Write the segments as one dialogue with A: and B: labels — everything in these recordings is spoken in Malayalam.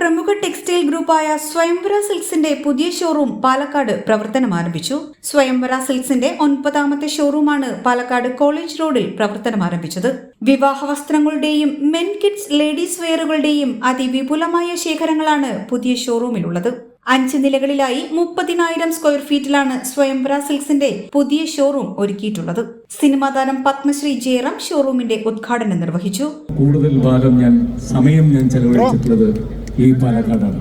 A: പ്രമുഖ ടെക്സ്റ്റൈൽ ഗ്രൂപ്പായ സ്വയംവര സിൽക്സിന്റെ പുതിയ ഷോറൂം പാലക്കാട് പ്രവർത്തനം ആരംഭിച്ചു. സ്വയംവര സിൽക്സിന്റെ ഒൻപതാമത്തെ ഷോറൂമാണ് പാലക്കാട് കോളേജ് റോഡിൽ പ്രവർത്തനം ആരംഭിച്ചത്. വിവാഹ വസ്ത്രങ്ങളുടെയും മെൻ കിഡ്സ് ലേഡീസ് വെയറുകളുടെയും അതിവിപുലമായ ശേഖരങ്ങളാണ് പുതിയ ഷോറൂമിലുള്ളത്. അഞ്ച് നിലകളിലായി മുപ്പതിനായിരം സ്ക്വയർ ഫീറ്റിലാണ് സ്വയംവര സിൽക്സിന്റെ പുതിയ ഷോറൂം ഒരുക്കിയിട്ടുള്ളത്. സിനിമാ താരം പത്മശ്രീ ജയറാം ഷോറൂമിന്റെ ഉദ്ഘാടനം നിർവഹിച്ചു.
B: കൂടുതൽ ഭാഗം ഞാൻ സമയം ഞാൻ ചെലവഴിച്ചിട്ടുള്ളത് ഈ പാലക്കാടാണ്.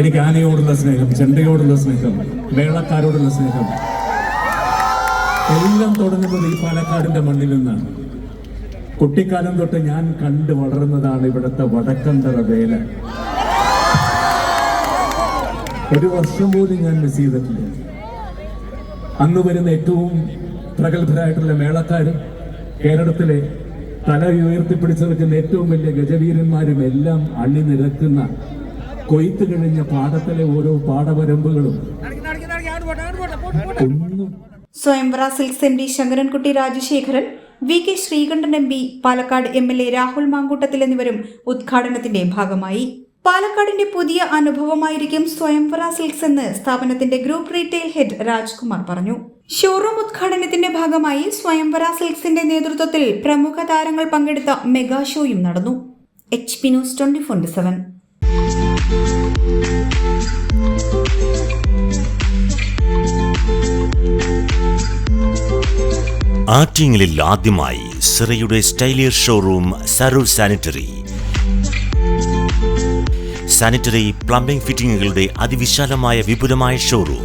B: എനിക്ക് ആനയോടുള്ള സ്നേഹം ചെണ്ടയോടുള്ള സ്നേഹം വേളക്കാരോടുള്ള സ്നേഹം. എല്ലാം തുടങ്ങുന്നത് ഈ പാലക്കാടിന്റെ മണ്ണിൽ നിന്നാണ്. കുട്ടിക്കാലം തൊട്ട് ഞാൻ കണ്ടു വളർന്നതാണ് ഇവിടുത്തെ വടക്കന്തറ വേല. ഒരു വർഷം പോലും ഞാൻ മിസ് ചെയ്തിട്ടില്ല. അന്ന് വരുന്ന ഏറ്റവും പ്രഗത്ഭരായിട്ടുള്ള മേളക്കാരും കേരളത്തിലെ തല ഉയർത്തിപ്പിടിച്ചു നിൽക്കുന്ന ഏറ്റവും വലിയ ഗജവീരന്മാരും എല്ലാം അണിനിരക്കുന്ന കൊയ്ത്ത് കഴിഞ്ഞ പാടത്തിലെ ഓരോ പാടവരമ്പുകളും
A: Swayamvara Silks M Sankarankutty Rajasekharan V K Sreekandan M P Palakkad M L A Rahul Mamkootathil എന്നിവരും ഉദ്ഘാടനത്തിന്റെ ഭാഗമായി. പാലക്കാടിന്റെ പുതിയ അനുഭവമായിരിക്കും സ്വയംവര സിൽക്സ് എന്ന് സ്ഥാപനത്തിന്റെ ഗ്രൂപ്പ് റീറ്റെയിൽ ഹെഡ് രാജ്കുമാർ പറഞ്ഞു. ഷോറൂം ഉദ്ഘാടനത്തിന്റെ ഭാഗമായി സ്വയംവര സിൽക്സിന്റെ നേതൃത്വത്തിൽ പ്രമുഖ താരങ്ങൾ പങ്കെടുത്ത മെഗാ ഷോയും നടന്നു. H P news twenty four seven.
C: ആറ്റിങ്ങലിൽ ആദ്യമായി സിറയുടെ സ്റ്റൈലിയർ showroom Saroor sanitary. Sanitary plumbing ഫിറ്റിംഗുകളുടെ അതിവിശാലമായ വിപുലമായ showroom.